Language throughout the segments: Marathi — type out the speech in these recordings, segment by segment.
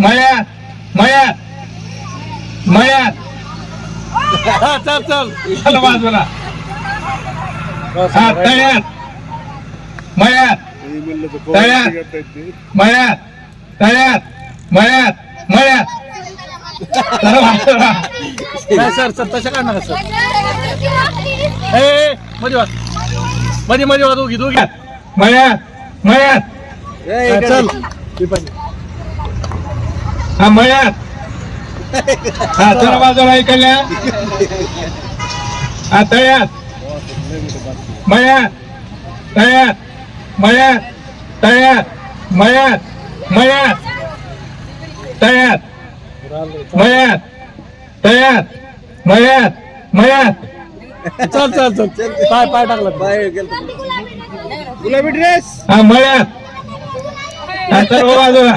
मळ्यात मळ्यात मळ्यात हा चल चल. चल बाजूला. हा तळ्यात मळ्यात तळ्यात मळ्यात तळ्यात मळ्यात मळ्यात चल बाजूला. नाही सर सर तशा काढ नका सर. ए, ए मध्ये वाच. मध्ये मध्ये वाच दोघी दोघी मळ्यात मळ्यात हा, चल. हा मळ्यात हा चल बाजूला ऐकल्या हा तळ्यात मळ्यात तळ्यात मळ्यात तळ्यात मळ्यात मळ्यात तळ्यात मळ्यात तळ्यात मळ्यात मळ्यात चल चल चल. पाय पाय टाकला. गुलाबी ड्रेस हा मळ्यात हा सर्व बाजूला.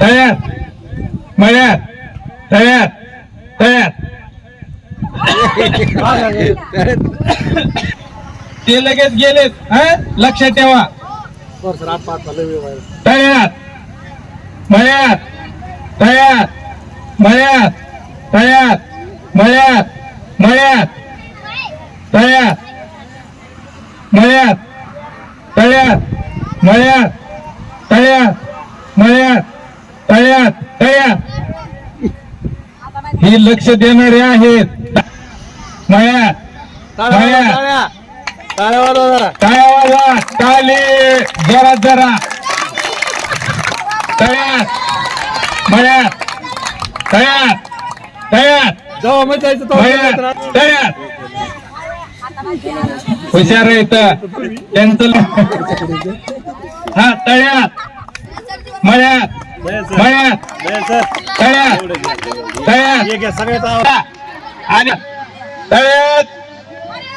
तळ्यात मळ्यात. तळ्यात तळ्यात ते लगेच गेलेत हा? लक्षात ठेवा. तयार. सर आत पाहत लय वेळ व्हायला. तळ्यात मळ्यात. तयार. मळ्यात. तयार. मळ्यात. मळ्यात. मळ्यात. तळ्यात मळ्यात. तळ्यात मळ्यात. तळ्यात तळ्यात ही लक्ष देणारे आहेत. मळ्यात मळ्यात. टाळ्या. टाळी. जरा जरा. तळ्यात मळ्यात तळ्यात तळ्यात तळ्यात हुशार येत त्यांचं हा तळ्यात मळ्यात मळ्यात तळ्यात तळ्यात हे घ्या सगळ्याचा आवाज. आणि तळ्यात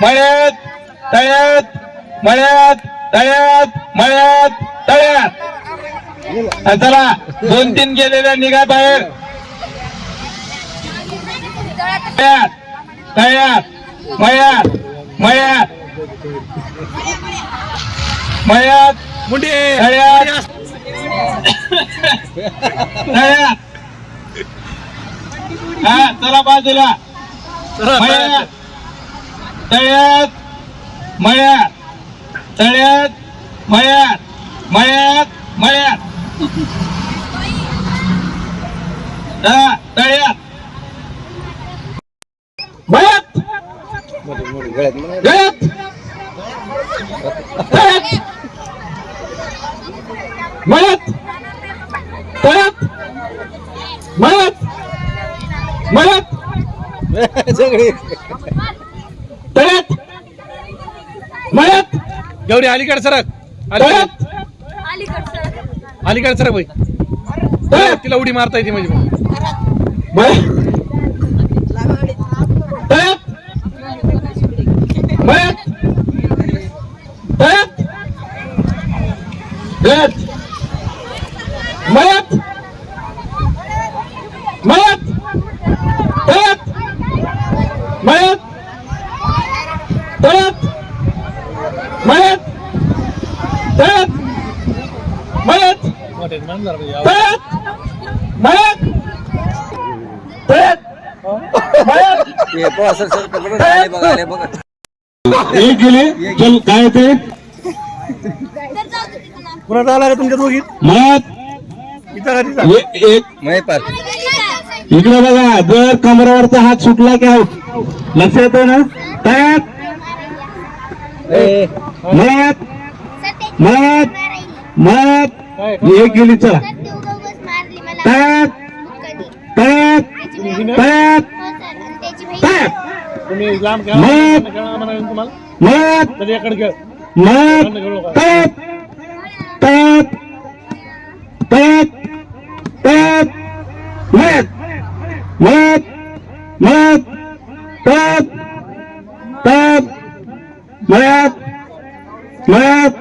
मळ्यात तळ्यात मळ्यात तळ्यात मळ्यात तळ्यात. चला दोन तीन गेलेल्या निघा बाहेर. तळ्यात तळ्यात मळ्यात मळ्यात. मळ्यात मुंडी तळ्यात. हा चला बाजूला. मळ्यात तळ्यात. मळ्यात तळ्यात. मळ्यात मळ्यात मळ्यात हा, तळ्यात. मळ्यात. गळ्यात. तळ्यात मळ्यात. तळ्यात. मळ्यात. मळ्यात. तळ्यात. मळ्यात. गौरी अलीकडे सरक. तळ्यात. अलीकडे सरक बाई. तळ्यात. तिला उडी मारता येते म्हणजे मग. मळ्यात. तळ्यात. एक गेले चल काय ते पुन्हा तुमच्या मळ्यात का तिथं एक इकडे बघा जर कमरावरचा हात सुटला की आऊट. लक्षात येतं ना? तळ्यात मळ्यात मळ्यात मळ्यात हे गेली चला. तळ्यात तळ्यात तळ्यात तळ्यात मत. मत. मत. तळ्यात तळ्यात मत. मत. मत. मत. मत.